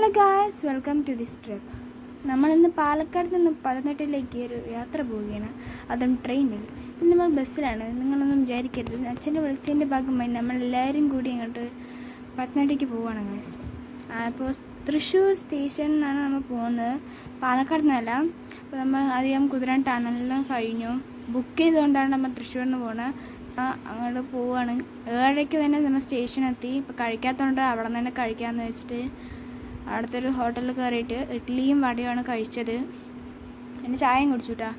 Hello guys welcome to this trip നമ്മളിന്ന് പാലക്കാട് നിന്ന് പതിനെട്ടിലേക്ക് ഒരു യാത്ര പോവുകയാണ്. അതും ട്രെയിനിൽ. ഇന്ന് നമ്മൾ ബസ്സിലാണ്. നിങ്ങളൊന്നും വിചാരിക്കരുത്. അച്ഛന്റെ വിളിച്ചതിന്റെ ഭാഗമായി നമ്മളെല്ലാവരും കൂടി അങ്ങോട്ട് പത്തനംതിട്ടയ്ക്ക് പോവുകയാണ് ഗായ്സ് അപ്പോൾ തൃശ്ശൂർ സ്റ്റേഷനിൽ നമ്മൾ പോകുന്നത്. പാലക്കാട് നിന്നല്ല. അപ്പോൾ നമ്മൾ അധികം കുതിരാൻ ടണലെല്ലാം കഴിഞ്ഞു. ബുക്ക് ചെയ്തുകൊണ്ടാണ് നമ്മൾ തൃശ്ശൂരിൽ നിന്ന് പോകുന്നത് അങ്ങോട്ട് പോവുകയാണ്. ഏഴരയ്ക്ക് തന്നെ നമ്മൾ സ്റ്റേഷനെത്തി. ഇപ്പോൾ കഴിക്കാത്തതുകൊണ്ട് അവിടെ നിന്ന് തന്നെ കഴിക്കാമെന്ന് വെച്ചിട്ട് അവിടുത്തെ ഒരു ഹോട്ടലിൽ കയറിയിട്ട് ഇഡ്ഡലിയും വടയുമാണ് കഴിച്ചത്. പിന്നെ ചായയും കുടിച്ചുട്ടാ.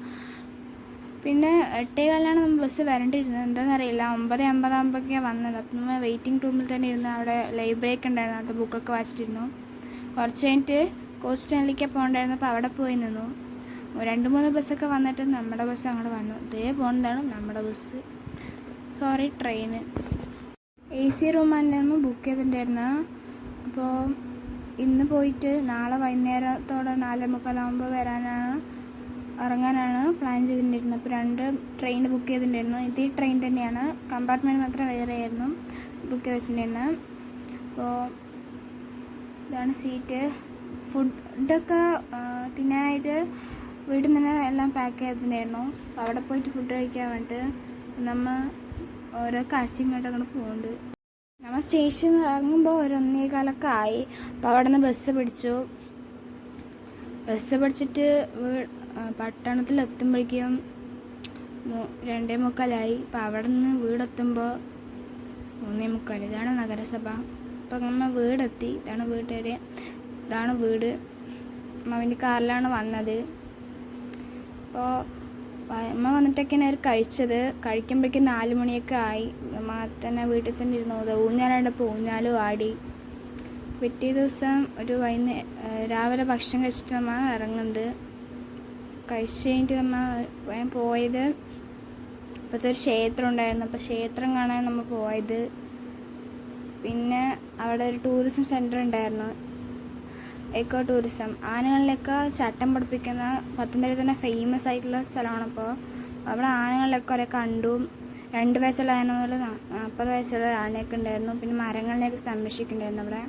പിന്നെ എട്ടേകാലിലാണ് നമ്മൾ ബസ് വരേണ്ടിയിരുന്നത് എന്താണെന്നറിയില്ല ഒമ്പത് അമ്പതാകുമ്പോഴൊക്കെയാണ് വന്നത്. അപ്പം നമ്മൾ വെയിറ്റിംഗ് റൂമിൽ തന്നെ ഇരുന്ന് അവിടെ ലൈബ്രറി ഒക്കെ ഉണ്ടായിരുന്നു. അത് ബുക്കൊക്കെ വായിച്ചിട്ടിരുന്നു. കുറച്ച് കഴിഞ്ഞിട്ട് കോച്ച് സ്റ്റൈനിലേക്ക് പോകണ്ടായിരുന്നു. അപ്പോൾ അവിടെ പോയി നിന്നു. രണ്ട് മൂന്ന് ബസ്സൊക്കെ വന്നിട്ട് നമ്മുടെ ബസ് അങ്ങോട്ട് വന്നു. ഇതേ പോകുന്നതാണ് നമ്മുടെ bus sorry train A C റൂമായിരുന്നു book ചെയ്തിട്ടുണ്ടായിരുന്നു അപ്പോൾ ഇന്ന് പോയിട്ട് നാളെ വൈകുന്നേരത്തോടെ നാല് വരാനാണ് ഇറങ്ങാനാണ് പ്ലാൻ ചെയ്തിട്ടുണ്ടായിരുന്നത്. അപ്പോൾ രണ്ട് ട്രെയിൻ ബുക്ക് ചെയ്തിട്ടുണ്ടായിരുന്നു. ഇത് ട്രെയിൻ തന്നെയാണ്. കമ്പാർട്ട്മെന്റ് മാത്രം വേറെ ആയിരുന്നു ബുക്ക് ചെയ്ത് വെച്ചിട്ടുണ്ടായിരുന്നത്. അപ്പോൾ ഇതാണ് സീറ്റ് ഫുഡൊക്കെ തിന്നാനായിട്ട് വീട്ടിൽ നിന്ന് എല്ലാം പാക്ക് ചെയ്തിട്ടുണ്ടായിരുന്നു. അപ്പോൾ അവിടെ പോയിട്ട് ഫുഡ് കഴിക്കാൻ വേണ്ടിയിട്ട് നമ്മൾ ഓരോ കാഴ്ചയും കേട്ട് അങ്ങോട്ട് പോകുന്നുണ്ട് നമ്മൾ സ്റ്റേഷനിൽ ഇറങ്ങുമ്പോൾ ഒരു ഒന്നേകാലൊക്കെ ആയി. അപ്പോൾ അവിടെ നിന്ന് ബസ് പിടിച്ചു. ബസ് പിടിച്ചിട്ട് പട്ടണത്തിൽ എത്തുമ്പോഴേക്കും രണ്ടേ മുക്കാലായി. അപ്പോൾ അവിടെ നിന്ന് വീടെത്തുമ്പോൾ മൂന്നേ മുക്കാൽ ഇതാണ് നഗരസഭ. അപ്പം നമ്മൾ വീടെത്തി. ഇതാണ് വീട്ടുകാർ ഇതാണ് വീട്. അമ്മാവിന്റെ കാറിലാണ് വന്നത്. അപ്പോൾ അമ്മ വന്നിട്ടൊക്കെയാണ് അവർ കഴിച്ചത്. കഴിക്കുമ്പോഴേക്കും നാല് മണിയൊക്കെ ആയി. അമ്മ തന്നെ വീട്ടിൽ തന്നെ ഇരുന്നു ഊഞ്ഞാലാണ്ടപ്പോൾ ഊഞ്ഞാലും ആടി പിറ്റേ ദിവസം ഒരു വൈകുന്നേ ഏഹ് രാവിലെ ഭക്ഷണം കഴിച്ചിട്ട് നമ്മ ഇറങ്ങുന്നത് കഴിച്ച് കഴിഞ്ഞിട്ട് നമ്മ വേഗം പോയത് ഇപ്പോഴത്തെ ഒരു ക്ഷേത്രം ഉണ്ടായിരുന്നു. അപ്പോൾ ക്ഷേത്രം കാണാൻ നമ്മൾ പോയത്. പിന്നെ അവിടെ ഒരു ടൂറിസം സെന്റർ ഉണ്ടായിരുന്നു. Eco tourism. ആനകളിലൊക്കെ ചട്ടം പഠിപ്പിക്കുന്ന പത്തനംതിട്ട തന്നെ ഫേമസ് ആയിട്ടുള്ള സ്ഥലമാണ് അപ്പോൾ അവിടെ ആനകളിലൊക്കെ കുറേ കണ്ടു. രണ്ട് വയസ്സുള്ള ആന മുതൽ നാൽപ്പത് വയസ്സുള്ള ആനയൊക്കെ ഉണ്ടായിരുന്നു. പിന്നെ മരങ്ങളിലേക്ക് സംരക്ഷിക്കുന്നുണ്ടായിരുന്നു അവിടെ.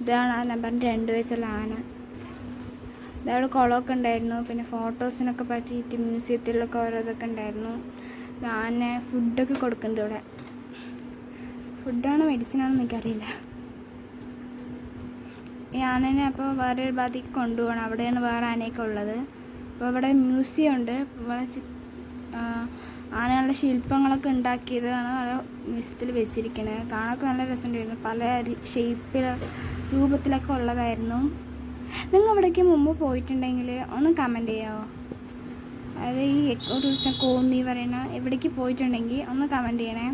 ഇതാണ് നമ്പറിന്റെ രണ്ട് വയസ്സുള്ള ആന. ഇതവിടെ കുളമൊക്കെ ഉണ്ടായിരുന്നു. പിന്നെ ഫോട്ടോസിനൊക്കെ പറ്റിയിട്ട് മ്യൂസിയത്തിലൊക്കെ ഓരോ ഇതൊക്കെ ഉണ്ടായിരുന്നു ആന ഫുഡൊക്കെ കൊടുക്കുന്നുണ്ട് ഇവിടെ. ഫുഡാണോ മെഡിസിനാണോ എനിക്കറിയില്ല ഈ ആനനെ അപ്പോൾ വേറെ ഒരു ഭാഗത്തേക്ക് കൊണ്ടുപോകണം. അവിടെയാണ് വേറെ ആനയൊക്കെ ഉള്ളത്. അപ്പോൾ ഇവിടെ മ്യൂസിയം ഉണ്ട്. ഇവിടെ ആനകളുടെ ശില്പങ്ങളൊക്കെ ഉണ്ടാക്കിയതാണ് അവിടെ മ്യൂസിയത്തിൽ വെച്ചിരിക്കുന്നത് കാണാനൊക്കെ നല്ല രസമുണ്ടായിരുന്നു. പല ഷേപ്പിൽ രൂപത്തിലൊക്കെ ഉള്ളതായിരുന്നു. നിങ്ങൾ ഇവിടേക്ക് മുമ്പ് പോയിട്ടുണ്ടെങ്കിൽ ഒന്ന് കമന്റ് ചെയ്യാമോ അതായത് ഈ എക്കോ ടൂറിസം കോന്നി പറയുന്ന എവിടേക്ക് പോയിട്ടുണ്ടെങ്കിൽ ഒന്ന് കമന്റ് ചെയ്യണേ.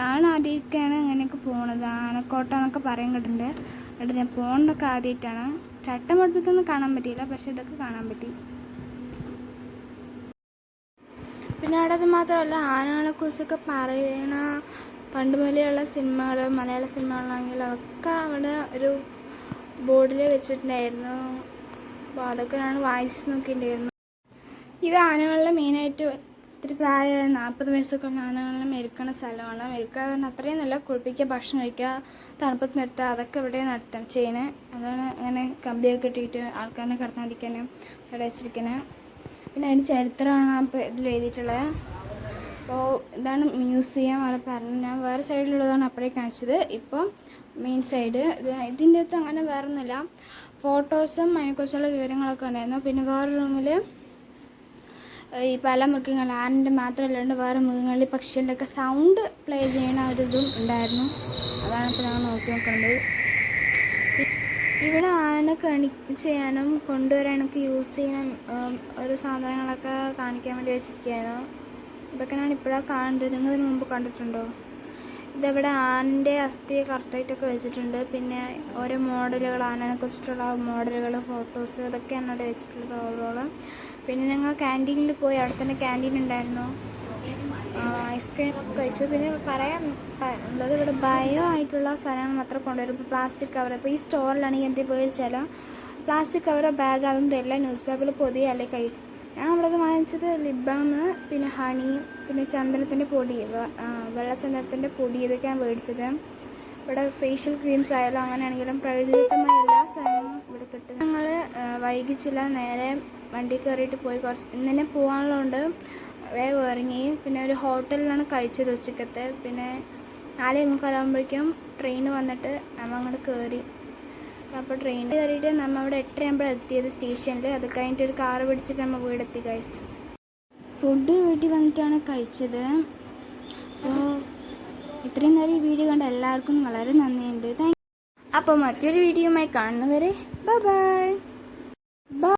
ഞാൻ ആദ്യമൊക്കെയാണ് ഇങ്ങനെയൊക്കെ പോണത്. ആനക്കോട്ട എന്നൊക്കെ പറയാൻ കേട്ടിട്ടുണ്ട് എന്നിട്ട് ഞാൻ പോകുന്നതൊക്കെ ആദ്യമായിട്ടാണ് ചട്ടം പഠിപ്പിക്കൊന്നും കാണാൻ പറ്റിയില്ല പക്ഷെ ഇതൊക്കെ കാണാൻ പറ്റി. പിന്നെ അവിടെ അത് മാത്രമല്ല ആനകളെ കുറിച്ചൊക്കെ പറയണ പണ്ട് മുതലെയുള്ള സിനിമകൾ മലയാള സിനിമകളാണെങ്കിൽ അതൊക്കെ അവിടെ ഒരു ബോർഡിൽ വെച്ചിട്ടുണ്ടായിരുന്നു. അപ്പോൾ അതൊക്കെ ഞാൻ വായിച്ച് നോക്കിയിട്ടുണ്ടായിരുന്നു. ഇത് ആനകളിലെ മെയിനായിട്ട് ഒത്തിരി പ്രായമായ നാൽപ്പത് വയസ്സൊക്കെ ഉള്ള മെരുക്കണ സ്ഥലമാണ്. അത്രയും നല്ല കുളിപ്പിക്കുക ഭക്ഷണം കഴിക്കുക തണുപ്പത്ത് നിർത്തുക അതൊക്കെ ഇവിടെ നടത്താം. ചെയ്യണേ അതാണ് അങ്ങനെ കമ്പിയൊക്കെ ഇട്ടിട്ട് ആൾക്കാരെ കടന്നാതിരിക്കാനും അവിടെ പിന്നെ അതിന്റെ ചരിത്രമാണ് അപ്പോൾ ഇതിൽ എഴുതിയിട്ടുള്ളത്. അപ്പോൾ ഇതാണ് മ്യൂസിയം അവിടെ പറഞ്ഞു ഞാൻ വേറെ സൈഡിലുള്ളതാണ് അപ്പോഴേ കാണിച്ചത്. ഇപ്പോൾ മെയിൻ സൈഡ്. ഇതിന്റെ അകത്ത് അങ്ങനെ വേറെ ഒന്നുമില്ല ഫോട്ടോസും അതിനെക്കുറിച്ചുള്ള വിവരങ്ങളൊക്കെ ഉണ്ടായിരുന്നു. പിന്നെ വേറെ റൂമിൽ ഈ പല മൃഗങ്ങൾ ആനന്റെ മാത്രമല്ലാണ്ട് വേറെ മൃഗങ്ങളിൽ പക്ഷികളുടെയൊക്കെ സൗണ്ട് പ്ലേ ചെയ്യണ ഒരു ഇതും ഉണ്ടായിരുന്നു. അതാണ് ഇപ്പോൾ ഞങ്ങൾ നോക്കി നോക്കുന്നത് ഇവിടെ ആന കണി ചെയ്യാനും കൊണ്ടുവരാനൊക്കെ യൂസ് ചെയ്യുന്ന ഒരു സാധനങ്ങളൊക്കെ കാണിക്കാൻ വേണ്ടി വെച്ചിരിക്കുകയായിരുന്നു ഇതൊക്കെ ഞാൻ ഇപ്പോഴാണ് കാണുന്നത്. നിങ്ങൾ ഇതിന് മുമ്പ് കണ്ടിട്ടുണ്ടോ? ഇതവിടെ ആനന്റെ അസ്ഥി കറക്റ്റായിട്ടൊക്കെ വെച്ചിട്ടുണ്ട്. പിന്നെ ഓരോ മോഡലുകൾ ആനനെ കുറിച്ചിട്ടുള്ള മോഡലുകൾ ഫോട്ടോസ് അതൊക്കെയാണ് അവിടെ വെച്ചിട്ടുള്ളത് ഓവറോൾ പിന്നെ ഞങ്ങൾ ക്യാന്റീനിൽ പോയി അവിടെ തന്നെ ക്യാന്റീൻ ഉണ്ടായിരുന്നു. ഐസ്ക്രീം കഴിച്ചു. പിന്നെ പറയാൻ ഉള്ളത് ഇവിടെ ബയോ ആയിട്ടുള്ള സാധനങ്ങൾ മാത്രം കൊണ്ടുവരും. ഇപ്പോൾ പ്ലാസ്റ്റിക് കവർ ഇപ്പോൾ ഈ സ്റ്റോറിലാണെങ്കിൽ എന്ത് മേടിച്ചാൽ പ്ലാസ്റ്റിക് കവറോ ബാഗ് അതൊന്നും തരില്ല ന്യൂസ് പേപ്പറിൽ പൊതിയ അല്ലെ കൈ. ഞാൻ അവിടെ വാങ്ങിച്ചത് ലിബാം പിന്നെ ഹണി പിന്നെ ചന്ദനത്തിന്റെ പൊടി വെള്ളചന്ദനത്തിന്റെ പൊടി ഇതൊക്കെയാണ് മേടിച്ചത്. ഇവിടെ ഫേഷ്യൽ ക്രീംസ് ആയാലും അങ്ങനെയാണെങ്കിലും പ്രകൃതിദത്തമായ എല്ലാ സാധനങ്ങളും ഇവിടെ കിട്ടും ഞങ്ങൾ വൈകിച്ചില്ല നേരെ വണ്ടി കയറിയിട്ട് പോയി കുറച്ച് ഇന്നെ പോകാനുള്ളതുകൊണ്ട് വേഗം ഇറങ്ങി. പിന്നെ ഒരു ഹോട്ടലിലാണ് കഴിച്ചത് ഉച്ചക്കത്തെ. പിന്നെ നാല് മുക്കാലാകുമ്പോഴേക്കും ട്രെയിൻ വന്നിട്ട് നമ്മൾ അങ്ങോട്ട് കയറി അപ്പോൾ ട്രെയിൻ കയറിയിട്ട് നമ്മൾ അവിടെ എട്ടരയാകുമ്പോൾ എത്തിയത് സ്റ്റേഷനിൽ അത് കഴിഞ്ഞിട്ട് ഒരു കാറ് പിടിച്ചിട്ട് നമ്മൾ വീടെത്തി കഴിച്ച് ഫുഡ് വീട്ടിൽ വന്നിട്ടാണ് കഴിച്ചത്. അപ്പോൾ ഇത്രയും നേരം ഈ വീഡിയോ കണ്ട എല്ലാവർക്കും വളരെ നന്ദിയുണ്ട്. താങ്ക് അപ്പോൾ മറ്റൊരു വീഡിയോയുമായി കാണുന്നവരെ ബൈ ബൈ